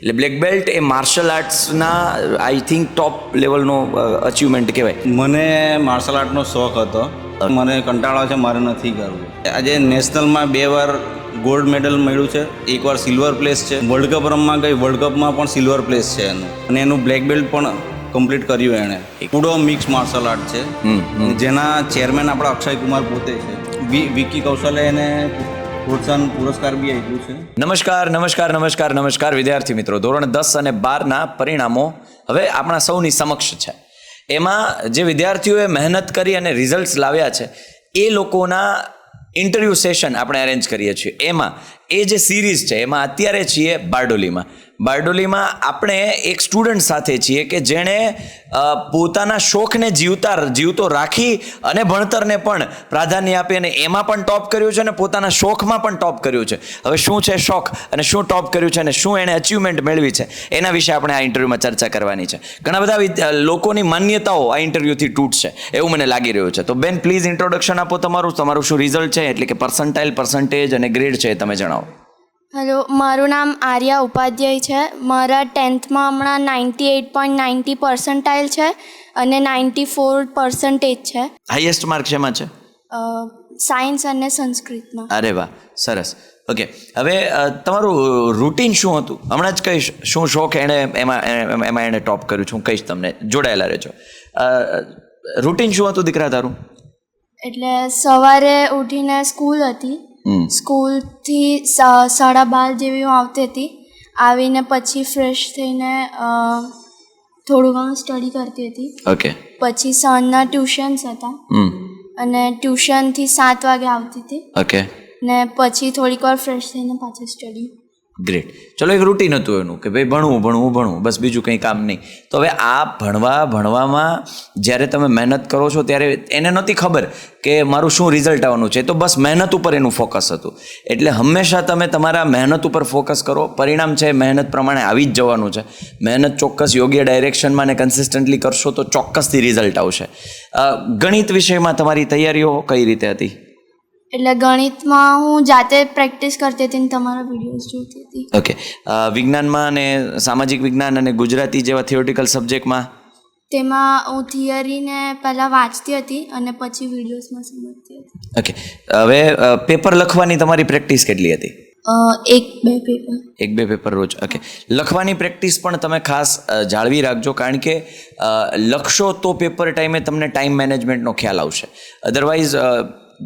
એટલે black belt એ martial આર્ટ્સના આઈ થિંક ટોપ લેવલનો અચીવમેન્ટ કહેવાય. મને માર્શલ આર્ટનો શોખ હતો. મને કંટાળો છે મારે નથી કરવું. આજે નેશનલમાં બે વાર ગોલ્ડ મેડલ મળ્યું છે. એકવાર સિલ્વર પ્લેસ છે. વર્લ્ડ કપ રમવા ગઈ વર્લ્ડ કપમાં પણ સિલ્વર પ્લેસ છે એનું. અને એનું બ્લેક બેલ્ટ પણ કમ્પ્લીટ કર્યું એણે. કુડો મિક્સ માર્શલ આર્ટ છે. જેના ચેરમેન આપણા અક્ષય કુમાર પોતે છે. વિકી કૌશલે એને પ્રોત્સાહન પુરસ્કાર બી આપ્યું છે. નમસ્કાર નમસ્કાર નમસ્કાર નમસ્કાર વિદ્યાર્થી મિત્રો. ધોરણ દસ અને બારના પરિણામો હવે આપણા સૌની સમક્ષ છે. એમાં જે વિદ્યાર્થીઓએ મહેનત કરી અને રિઝલ્ટ્સ લાવ્યા છે, એ લોકોના ઇન્ટરવ્યૂ સેશન આપણે અરેન્જ કરીએ છીએ. એમાં એ જે સિરીઝ છે, એમાં અત્યારે છીએ બારડોલીમાં. બારડોલીમાં આપણે એક સ્ટુડન્ટ સાથે છીએ કે જેણે પોતાના શોખને જીવતા, જીવતો રાખી અને ભણતરને પણ પ્રાધાન્ય આપી અને એમાં પણ ટોપ કર્યું છે અને પોતાના શોખમાં પણ ટોપ કર્યું છે. હવે શું છે શોખ અને શું ટોપ કર્યું છે અને શું એણે અચીવમેન્ટ મેળવી છે? એના વિશે આપણે આ ઇન્ટરવ્યૂમાં ચર્ચા કરવાની છે. ઘણા બધા લોકોની માન્યતાઓ આ ઇન્ટરવ્યૂથી તૂટશે એવું મને લાગી રહ્યું છે. તો બેન પ્લીઝ ઇન્ટ્રોડક્શન આપો તમારું. તમારું શું રિઝલ્ટ છે? એટલે કે પર્સન્ટાઇલ પર્સન્ટેજ અને ગ્રેડ છે તમે જણાવો. હેલો મારું નામ આર્યા ઉપાધ્યાય છે. મારા ટેન્થમાં હમણાં ninety eight point ninety percentile છે અને નાઇન્ટી ફોર પર્સન્ટેજ છે. હાઈએસ્ટ માર્ક શેમાં છે? સાયન્સ અને સંસ્કૃતમાં. અરે વાહ સરસ. ઓકે હવે તમારું રૂટીન શું હતું? હમણાં જ કહીશ શું શોખ એણે એમાં એમાં એણે ટોપ કર્યું છું? કહીશ તમને જોડાયેલા રહેજો. રૂટીન શું હતું દીકરા તારું? એટલે સવારે ઉઠીને સ્કૂલ હતી. સ્કૂલથી સાડા બાર જેવી હું આવતી હતી. આવીને પછી ફ્રેશ થઈને થોડું ઘણું સ્ટડી કરતી હતી. ઓકે. પછી સાંજના ટ્યુશન્સ હતા. અને ટ્યુશનથી સાત વાગે આવતી હતી. ઓકે. ને પછી થોડીક વાર ફ્રેશ થઈને પાછું સ્ટડી. ગ્રેટ ચલો એક રૂટીન હતું એનું કે ભાઈ ભણવું ભણવું ભણવું, બસ બીજું કંઈ કામ નહીં. તો હવે આ ભણવા, ભણવામાં જ્યારે તમે મહેનત કરો છો ત્યારે એને નહોતી ખબર કે મારું શું રિઝલ્ટ આવવાનું છે. તો બસ મહેનત ઉપર એનું ફોકસ હતું. એટલે હંમેશા તમે તમારા મહેનત ઉપર ફોકસ કરો. પરિણામ છે, મહેનત પ્રમાણે આવી જ જવાનું છે. મહેનત ચોક્કસ યોગ્ય ડાયરેક્શનમાં ને કન્સિસ્ટન્ટલી કરશો તો ચોક્કસથી રિઝલ્ટ આવશે. ગણિત વિષયમાં તમારી તૈયારીઓ કઈ રીતે હતી? એટલે ગણિતમાં હું જાતે પ્રેક્ટિસ કરતી હતી ને તમારા વિડીયોઝ જોતી હતી. ઓકે વિજ્ઞાનમાં અને સામાજિક વિજ્ઞાન અને ગુજરાતી જેવા થિયોરિટિકલ સબ્જેક્ટમાં તેમાં હું થિયરીને પહેલાં વાંચતી હતી અને પછી વિડીયોઝમાં સમજતી હતી. ઓકે હવે પેપર લખવાની તમારી પ્રેક્ટિસ કેટલી હતી? એક બે પેપર એક બે પેપર રોજ. ઓકે લખવાની પ્રેક્ટિસ પણ તમે ખાસ જાળવી રાખજો કારણ કે લખશો તો પેપર ટાઈમે તમને ટાઈમ મેનેજમેન્ટનો ખ્યાલ આવશે. અધરવાઇઝ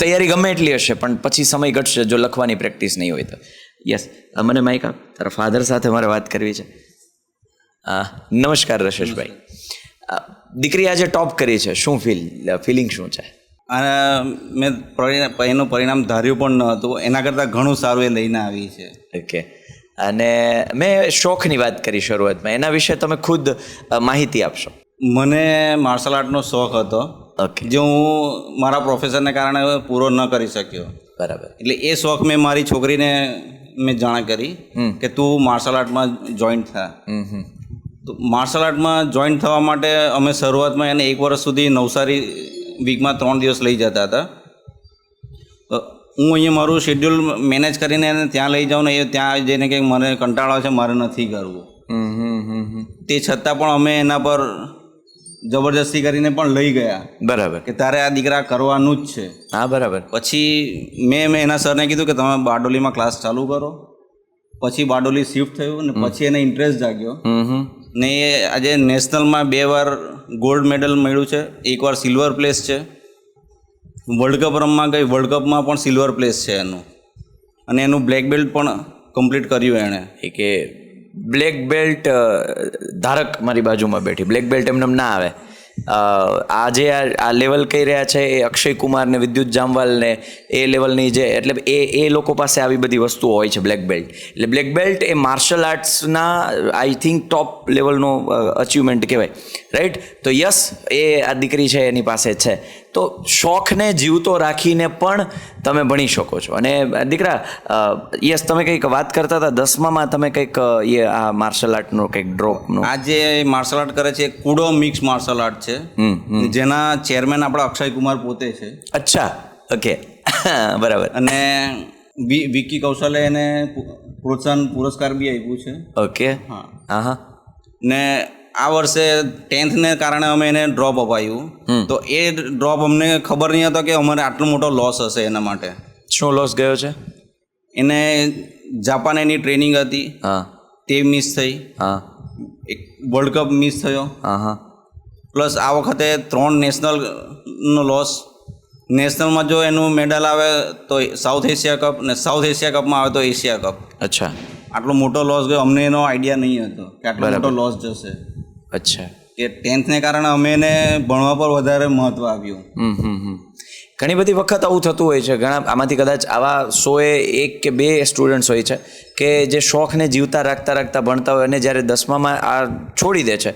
તૈયારી ગમે એટલી હશે પણ પછી સમય ઘટશે જો લખવાની પ્રેક્ટિસ નહીં હોય તો. યસ મને માઇક આપ. તારા ફાધર સાથે મારે વાત કરવી છે. હા નમસ્કાર રશેશભાઈ. દીકરી આજે ટોપ કરી છે. શું ફીલ ફિલિંગ શું છે? અને મેં એનું પરિણામ ધાર્યું પણ ન હતું. એના કરતાં ઘણું સારું એ લઈને આવી છે. ઓકે અને મેં શોખની વાત કરી શરૂઆતમાં. એના વિશે તમે ખુદ માહિતી આપશો. મને માર્શલ આર્ટનો શોખ હતો. ઓકે જે હું મારા પ્રોફેસરને કારણે પૂરો ન કરી શક્યો. બરાબર. એટલે એ શોખ મેં મારી છોકરીને મેં જાણ કરી કે તું માર્શલ આર્ટમાં જોઈન્ટ થા. તો માર્શલ આર્ટમાં જોઈન્ટ થવા માટે અમે શરૂઆતમાં એને એક વર્ષ સુધી નવસારી વીકમાં ત્રણ દિવસ લઈ જતા હતા. હું અહીંયા મારું શેડ્યુલ મેનેજ કરીને એને ત્યાં લઈ જાઉં ને એ ત્યાં જઈને કે મને કંટાળો છે મારે નથી કરવું. તે છતાં પણ અમે એના પર જબરજસ્તી કરીને પણ લઈ ગયા. બરાબર. કે તારે આ દીકરા કરવાનું જ છે. હા બરાબર. પછી મેં મેં એના સરને કીધું કે તમે બારડોલીમાં ક્લાસ ચાલુ કરો. પછી બારડોલી શિફ્ટ થયું ને પછી એને ઇન્ટરેસ્ટ જાગ્યો. ને એ આજે નેશનલમાં બે વાર ગોલ્ડ મેડલ મળ્યું છે. એકવાર સિલ્વર પ્લેસ છે. વર્લ્ડ કપ રમવા ગઈ. વર્લ્ડ કપમાં પણ સિલ્વર પ્લેસ છે એનું. અને એનું બ્લેક બેલ્ટ પણ કમ્પ્લીટ કર્યું એણે. કે બ્લેક બેલ્ટ ધારક મારી બાજુમાં બેઠી. બ્લેક બેલ્ટ એમને એમ ના આવે. આજે આ લેવલ કહી રહ્યા છે એ અક્ષય કુમાર ને વિદ્યુત જામવાલને એ લેવલની જે, એટલે એ એ લોકો પાસે આવી બધી વસ્તુઓ હોય છે બ્લેક બેલ્ટ. એટલે બ્લેક બેલ્ટ એ માર્શલ આર્ટ્સના આઈ થિંક ટોપ લેવલનો અચીવમેન્ટ કહેવાય. રાઈટ તો યસ એ આ દીકરી છે એની પાસે છે. તો શોખને જીવતો રાખીને પણ તમે ભણી શકો છો. અને દીકરા યસ તમે કંઈક વાત કરતા હતા દસમામાં તમે કંઈક એ આ માર્શલ આર્ટનો કંઈક ડ્રોપનું આ જે માર્શલ આર્ટ કરે છે કુડો મિક્સ માર્શલ આર્ટ છે. જેના ચેરમેન આપણા અક્ષય કુમાર પોતે છે. અચ્છા ઓકે. બરાબર. અને વિકી કૌશલે એને પ્રોત્સાહન પુરસ્કાર બી આપ્યું છે. ઓકે. હા. હા હા ને આ વર્ષે ટેન્થને કારણે અમે એને ડ્રોપ અપાયું. તો એ ડ્રોપ અમને ખબર નહીં હતો કે અમારે આટલો મોટો લોસ હશે એના માટે. શું લોસ ગયો છે? એને જાપાન એની ટ્રેનિંગ હતી. હા. તે મિસ થઈ. હા. એક વર્લ્ડ કપ મિસ થયો. હા હા. પ્લસ આ વખતે ત્રણ નેશનલનો લોસ નેશનલમાં જો એનું મેડલ આવે તો સાઉથ એશિયા કપ ને સાઉથ એશિયા કપમાં આવે તો એશિયા કપ અચ્છા. આટલો મોટો લોસ ગયો અમને એનો આઈડિયા નહીં હતો કે આટલો મોટો લોસ જશે. અચ્છા. કે ટેન્થને કારણે અમે એને ભણવા પર વધારે મહત્ત્વ આપ્યું. ઘણી બધી વખત આવું થતું હોય છે. ઘણા આમાંથી કદાચ આવા સોએ એક કે બે સ્ટુડન્ટ્સ હોય છે. કે જે શોખને જીવતા રાખતા રાખતા ભણતા હોય અને જ્યારે દસમામાં આ છોડી દે છે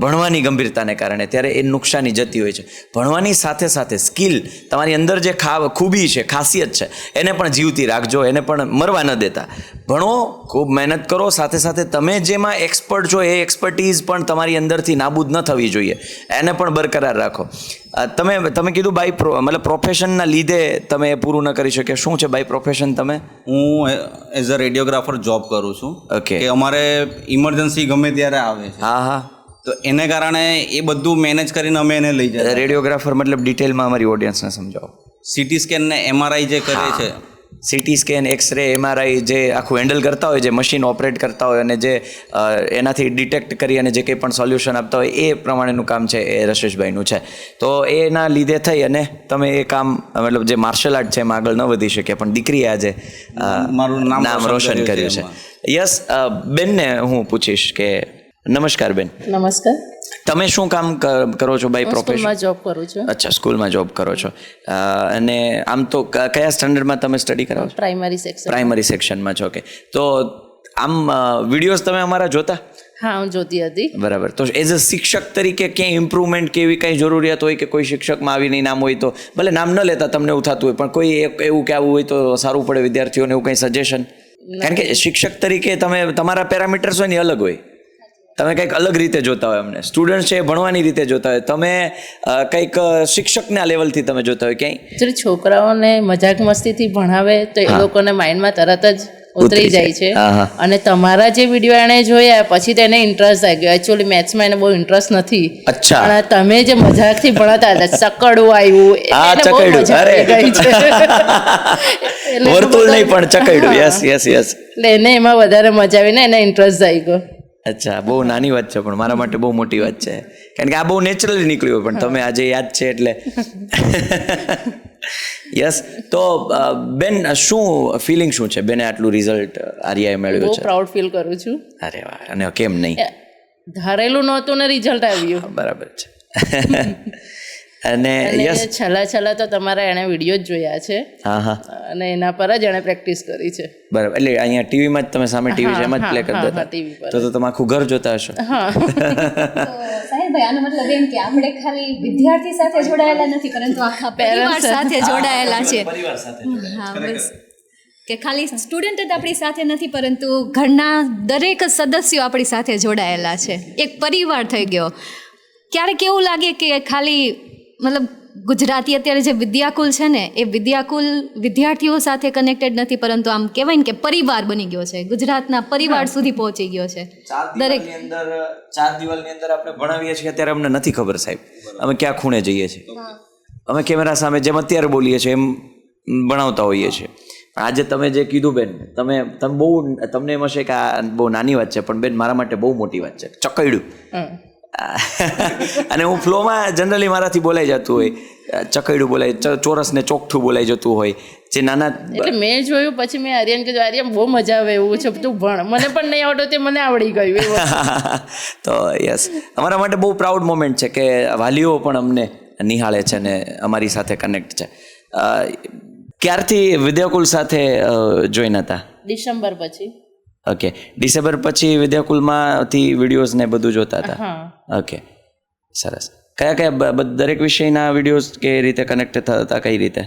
ભણવાની ગંભીરતાને કારણે, ત્યારે એ નુકસાની જતી હોય છે. ભણવાની સાથે સાથે સ્કિલ, તમારી અંદર જે ખા, ખૂબી છે, ખાસિયત છે, એને પણ જીવતી રાખજો, એને પણ મરવા ન દેતા. ભણો, ખૂબ મહેનત કરો, સાથે સાથે તમે જેમાં એક્સપર્ટ છો, એ એક્સપર્ટીઝ પણ તમારી અંદરથી નાબૂદ ન થવી જોઈએ. એને પણ બરકરાર રાખો. તમે તમે કીધું બાય મતલબ પ્રોફેશનના લીધે તમે એ પૂરું ન કરી શક્યા. શું છે બાય પ્રોફેશન તમે? હું એઝ અ રેડિયોગ્રાફર જોબ કરું છું. ઓકે કે અમારે ઇમરજન્સી ગમે ત્યારે આવે છે. હા હા. તો એને કારણે એ બધું મેનેજ કરીને અમે એને લઈ જાય રેડિયોગ્રાફર મતલબ ડિટેલમાં અમારી ઓડિયન્સને સમજાવો. સિટી સ્કેન ને એમઆરઆઈ જે કરે છે સીટી સ્કેન એક્સરે એમઆરઆઈ જે આખું હેન્ડલ કરતા હોય જે મશીન ઓપરેટ કરતા હોય અને જે એનાથી ડિટેક્ટ કરી અને જે કંઈ પણ સોલ્યુશન આપતા હોય એ પ્રમાણેનું કામ છે એ રશેશભાઈનું છે. તો એના લીધે થઈ અને તમે એ કામ મતલબ જે માર્શલ આર્ટ છે એમાં આગળ ન વધી શક્યા પણ દીકરીએ આજે મારું નામ નામ રોશન કર્યું છે યસ બેનને હું પૂછીશ કે નમસ્કાર બેન. નમસ્કાર. તમે શું કામ કરો છો બાય પ્રોફેશન સ્કૂલમાં જોબ કરું છું. અચ્છા સ્કૂલમાં જોબ કરો છો. અને આમ તો કયા સ્ટાન્ડર્ડમાં તમે સ્ટડી કરાવો છો? પ્રાઇમરી સેક્શન પ્રાઇમરી સેક્શનમાં છો કે તો આમ વિડીયોઝ તમે અમારા જોતા? હા હું જોતી હતી. બરાબર. તો એઝ અ શિક્ષક તરીકે ક્યાંય ઇમ્પ્રુવમેન્ટ કે એવી કંઈ જરૂરિયાત હોય કે કોઈ શિક્ષકમાં આવી નહીં નામ હોય તો? ભલે નામ ન લેતા તમને એવું થતું હોય પણ કોઈ એવું કે આવું હોય તો સારું પડે વિદ્યાર્થીઓને એવું કંઈ સજેશન કારણ કે શિક્ષક તરીકે તમે તમારા પેરામીટર્સ હોય ને અલગ હોય. તમે કંઈક અલગ રીતે જોતા હોય અમને. સ્ટુડન્ટ છે એ ભણવાની રીતે જોતા હોય. તમે કંઈક શિક્ષકના લેવલથી તમે જોતા હોય ક્યાંય? છોકરાઓને મજાક મસ્તીથી ભણાવે તો એ લોકોને માઇન્ડમાં તરત જ ઉતરી જાય છે. અને તમારા જે વીડિયો એણે જોયા પછી તેને ઇન્ટરેસ્ટ આવી ગયો એકચ્યુઅલી મેથ્સમાં એને બહુ ઇન્ટરેસ્ટ નથી. અચ્છા. અને તમે જે મજાકથી ભણાતા હતા ચકડું આવ્યું હા, એને ચકરડું. મજા અરે. વર્તુળ નહીં પણ ચકડું યસ યસ યસ એટલે એને એમાં વધારે મજા આવીને એને ઇન્ટરેસ્ટ આવી ગયો. અચ્છા બહુ નાની વાત છે પણ મારા માટે બહુ મોટી વાત છે. કારણ કે આ બહુ નેચરલી નીકળ્યું પણ તમે આજે યાદ છે એટલે. યસ તો બેન શું ફિલિંગ શું છે? બેને આટલું રિઝલ્ટ આર્યાએ મેળવ્યું છે? પ્રાઉડ ફીલ કરું છું. અરે વાહ અને કેમ નહીં? ધારેલું નહોતું ને રિઝલ્ટ આવ્યું. બરાબર છે. અને યસ છેલ્લા છેલ્લા તો તમારા એણે વીડિયો જ જોયા છે. હા હા. અને એના પર જ એણે પ્રેક્ટિસ કરી છે. બરાબર. એટલે અહીંયા ટીવીમાં જ તમે સામે ટીવી છે એમાં જ પ્લે કરતા હા, હતા પર. તો તો તમે આખું ઘર જોતા હશો. સાહેબભાઈ આનો મતલબ એમ કે આપણે ખાલી વિદ્યાર્થી સાથે જોડાયેલા નથી પરંતુ આખા પરિવાર સાથે. જોડાયેલા છે. હા બસ. કે ખાલી સ્ટુડન્ટ જ આપણી સાથે નથી પરંતુ ઘરના દરેક સદસ્યો આપણી સાથે જોડાયેલા છે. એક પરિવાર થઈ ગયો. ક્યારેક એવું લાગે કે ખાલી મતલબ ગુજરાતી અત્યારે જે વિદ્યાકુલ છે ને એ વિદ્યાકુલ વિદ્યાર્થીઓ સાથે કનેક્ટેડ નથી પરંતુ આમ કહેવાય ને કે પરિવાર બની ગયો છે. ગુજરાતના પરિવાર સુધી પહોંચી ગયો છે. દરેક અંદર ચાર દિવાલની અંદર આપણે ભણાવીએ છીએ ત્યારે અમને નથી ખબર સાહેબ. અમે ક્યાં ખૂણે જઈએ છીએ. અમે કેમેરા સામે જેમ અત્યારે બોલીએ છીએ એમ ભણાવતા હોઈએ છીએ. આજે તમે જે કીધું બેન તમે તમે બહુ તમને એમ હશે કે આ બહુ નાની વાત છે પણ બેન મારા માટે બહુ મોટી વાત છે. ચકડ્યું. અને હું ફ્લોમાં જનરલી મારાથી બોલાઈ જતું હોય. ચકડ્યું બોલાય ચોરસ ને ચોકઠું બોલાઈ જતું હોય. જે નાના એટલે મેં જોયું પછી મેં આર્યન કીધું આર્યન બહુ મજા આવે એવું છે તું ભણ. મને પણ નહીં આવડતું તે મને આવડી ગયું. તો યસ અમારા માટે બહુ પ્રાઉડ મોમેન્ટ છે કે વાલીઓ પણ અમને નિહાળે છે ને અમારી સાથે કનેક્ટ છે. ક્યારથી વિદ્યાકુલ સાથે જોઈન હતા? ડિસેમ્બર પછી. ઓકે ડિસેમ્બર પછી વિદ્યાકુલમાંથી વિડીયોઝ ને બધું જોતા હતા? ઓકે સરસ. કયા કયા દરેક વિષયના વિડીયોઝ કે રીતે કનેક્ટ થતા હતા કઈ રીતે?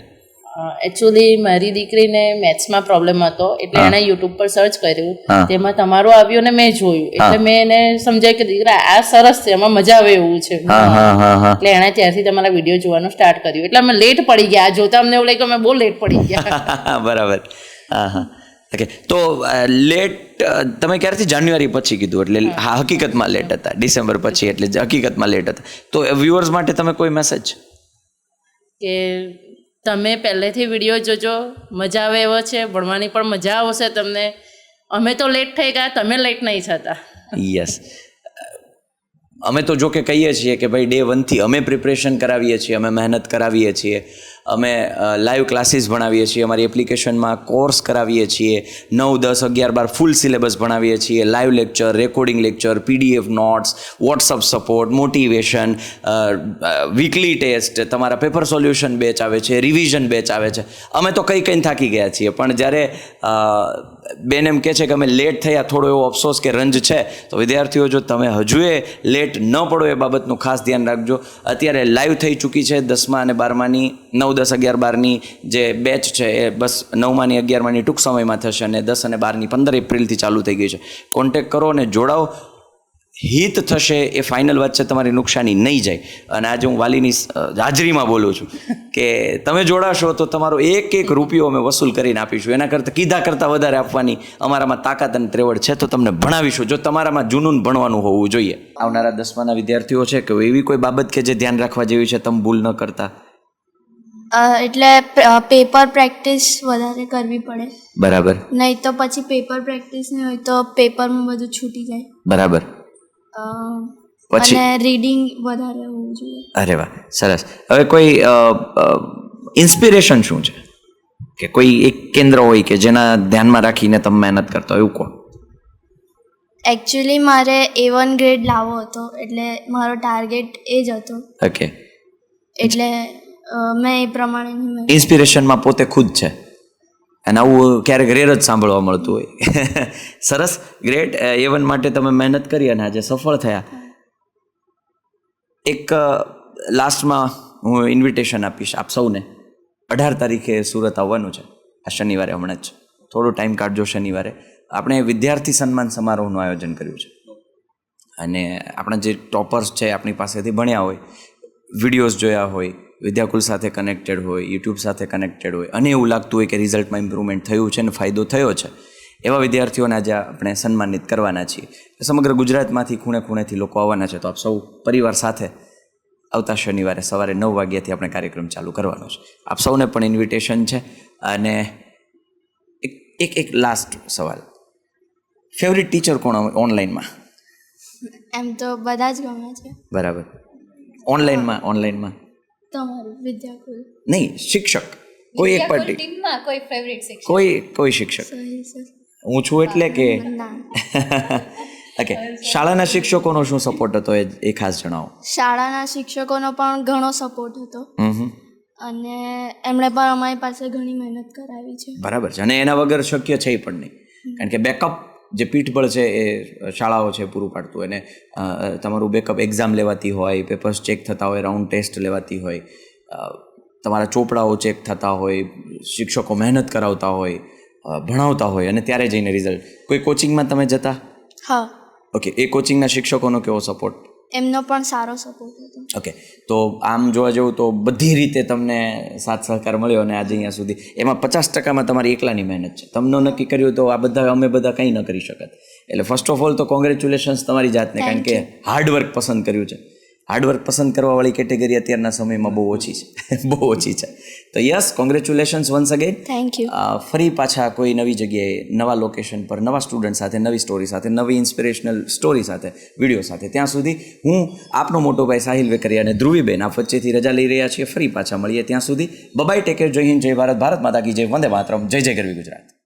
એકચ્યુઅલી મારી દીકરીને મેથ્સમાં પ્રોબ્લેમ હતો એટલે એણે યુટ્યુબ પર સર્ચ કર્યું. તેમાં તમારું આવ્યું ને મેં જોયું. એટલે મેં એને સમજાય કે દીકરા આ સરસ છે એમાં મજા આવે એવું છે. એટલે એણે ત્યારથી તમારા વીડિયો જોવાનું સ્ટાર્ટ કર્યું. એટલે અમે લેટ પડી ગયા. જોતા અમને એવું લાગ્યું અમે બહુ લેટ પડી ગયા. બરાબર. હા હા. ઓકે તો લેટ તમે ક્યારથી જાન્યુઆરી પછી કીધું? એટલે હા. હકીકતમાં લેટ હતા. ડિસેમ્બર પછી એટલે હકીકતમાં લેટ હતા. તો વ્યુઅર્સ માટે તમે કોઈ મેસેજ કે તમે પહેલેથી વીડિયો જોજો મજા આવે એવો છે ભણવાની પણ મજા આવશે તમને. અમે તો લેટ થઈ ગયા તમે લેટ નહીં થતા. યસ અમે તો જો કે કહીએ છીએ કે ભાઈ ડે વનથી અમે પ્રિપરેશન કરાવીએ છીએ અમે મહેનત કરાવીએ છીએ. અમે લાઈવ ક્લાસીસ ભણાવીએ છીએ, અમારી એપ્લિકેશનમાં કોર્સ કરાવીએ છીએ, નવ, દસ, અગિયાર, બાર ફૂલ સિલેબસ ભણાવીએ છીએ live lecture recording lecture PDF notes WhatsApp support motivation weekly test તમારા પેપર સોલ્યુશન બેચ આવે છે રિવિઝન બેચ આવે છે. અમે તો કંઈ કંઈ થાકી ગયા છીએ, પણ જ્યારે બેન એમ કહે છે કે અમે લેટ થયા, થોડો એવો અફસોસ કે રંજ છે. તો વિદ્યાર્થીઓ, જો તમે હજુએ લેટ ન પડો એ બાબતનું ખાસ ધ્યાન રાખજો. અત્યારે લાઈવ થઈ ચૂકી છે દસમા અને બારમાની, નવ દસ અગિયાર બારની જે બેચ છે એ બસ નવમાની, અગિયારમાની ટૂંક સમયમાં થશે અને દસ અને બારની પંદર એપ્રિલથી ચાલુ થઈ ગઈ છે. કોન્ટેક કરો અને જોડાઓ. હિત થશે એ ફાઇનલ વાત છે તમારી નુકસાની નહીં જાય. અને આજે હું વાલીની હાજરીમાં બોલું છું કે તમે જોડાશો તો તમારો એક એક રૂપિયો અમે વસૂલ કરીને આપીશું. એના કરતાં કીધા કરતાં વધારે આપવાની અમારામાં તાકાત અને ત્રેવડ છે તો તમને ભણાવીશું. જો તમારામાં જુનૂન ભણવાનું હોવું જોઈએ. આવનારા દસમાના વિદ્યાર્થીઓ છે કે એવી કોઈ બાબત કે જે ધ્યાન રાખવા જેવી છે તમે ભૂલ ન કરતા? એટલે પેપર પ્રેક્ટિસ વધારે કરવી પડે. બરાબર. નહીં તો પછી પેપર પ્રેક્ટિસ નહીં હોય તો પેપરમાં બધું છૂટી જાય. બરાબર. પછી? રીડિંગ વધારે હોવું જોઈએ. અરે વાહ સરસ. હવે કોઈ ઇન્સ્પિરેશન શું છે? કે કોઈ એક કેન્દ્ર હોય કે જેના ધ્યાનમાં રાખીને તમે મહેનત કરતા હોય એવું કોણ? એકચ્યુઅલી મારે એ વન ગ્રેડ લાવવો હતો એટલે મારો ટાર્ગેટ એ જ હતો. ઓકે એટલે મેં એ પ્રમાણે ઇન્સ્પિરેશનમાં પોતે ખુદ છે. અને આવું ક્યારેક રેર જ સાંભળવા મળતું હોય. સરસ. ગ્રેટ એવન માટે તમે મહેનત કરી અને આજે સફળ થયા. એક લાસ્ટમાં હું ઇન્વિટેશન આપીશ આપ સૌને. અઢાર તારીખે સુરત આવવાનું છે. આ શનિવારે હમણાં જ. થોડો ટાઈમ કાઢજો શનિવારે. આપણે વિદ્યાર્થી સન્માન સમારોહનું આયોજન કર્યું છે. અને આપણા જે ટોપર્સ છે આપણી પાસેથી ભણ્યા હોય, વિડીયોઝ જોયા હોય, વિદ્યાકુલ સાથે કનેક્ટેડ હોય, યુટ્યુબ સાથે કનેક્ટેડ હોય, અને એવું લાગતું હોય કે રિઝલ્ટમાં ઇમ્પ્રુવમેન્ટ થયું છે અને ફાયદો થયો છે એવા વિદ્યાર્થીઓને આજે આપણે સન્માનિત કરવાના છીએ. સમગ્ર ગુજરાતમાંથી ખૂણે ખૂણેથી લોકો આવવાના છે. તો આપ સૌ પરિવાર સાથે આવતા શનિવારે સવારે નવ વાગ્યાથી આપણે કાર્યક્રમ ચાલુ કરવાનો છે. આપ સૌને પણ ઇન્વિટેશન છે. અને એક એક એક લાસ્ટ સવાલ. ફેવરિટ ટીચર કોણ ઓનલાઈનમાં એમ તો બધા જ ગમે છે. બરાબર. ઓનલાઈનમાં ઓનલાઈનમાં તમારું વિદ્યાકુલ. નહીં શિક્ષક. કોઈ એક પાર્ટી કોઈ ફેવરિટ શિક્ષક? કોઈ કોઈ શિક્ષક. છું એટલે કે ઓકે શાળાના શિક્ષકોનો શું સપોર્ટ હતો એ ખાસ જણાવો. શાળાના શિક્ષકોનો પણ ઘણો સપોર્ટ હતો. અને એમણે પણ અમારી પાસે ઘણી મહેનત કરાવી છે. બરાબર છે. અને એના વગર શક્ય છે પણ નહીં. કારણ કે બેકઅપ જે પીઠબળ છે એ શાળાઓ છે પૂરું પાડતું અને તમારું બેકઅપ એક્ઝામ લેવાતી હોય પેપર્સ ચેક થતા હોય રાઉન્ડ ટેસ્ટ લેવાતી હોય તમારા ચોપડાઓ ચેક થતા હોય શિક્ષકો મહેનત કરાવતા હોય ભણાવતા હોય અને ત્યારે જઈને રિઝલ્ટ કોઈ કોચિંગમાં તમે જતા? હા. ઓકે એ કોચિંગના શિક્ષકોનો કેવો સપોર્ટ એમનો પણ સારો સપોર્ટ હતો. ઓકે તો આમ જોવા જેવું તો બધી રીતે તમને સાથ સહકાર મળ્યો અને આજે અહીંયા સુધી. એમાં પચાસ ટકામાં તમારી એકલાની મહેનત છે. તમને નક્કી કર્યું તો આ બધા અમે બધા કંઈ ન કરી શકત. એટલે ફર્સ્ટ ઓફ ઓલ તો કોંગ્રેચ્યુલેશન્સ તમારી જાતને કારણ કે હાર્ડવર્ક પસંદ કર્યું છે. હાર્ડવર્ક પસંદ કરવાવાળી કેટેગરી અત્યારના સમયમાં બહુ ઓછી છે. બહુ ઓછી છે. તો yes congratulations once again thank you ફરી પાછા કોઈ નવી જગ્યાએ નવા લોકેશન પર નવા સ્ટુડન્ટ સાથે નવી સ્ટોરી સાથે નવી ઇન્સ્પિરેશનલ સ્ટોરી સાથે વીડિયો સાથે. ત્યાં સુધી હું આપનો મોટો ભાઈ સાહિલ વેકરિયા અને ધ્રુવીબેન આ વચ્ચેથી રજા લઈ રહ્યા છીએ. ફરી પાછા મળીએ ત્યાં સુધી. બબાઈ ટેકેર જય હિન્દ જય ભારત ભારત માતા કી જય વંદે માતરમ જય જય ગરવી ગુજરાત.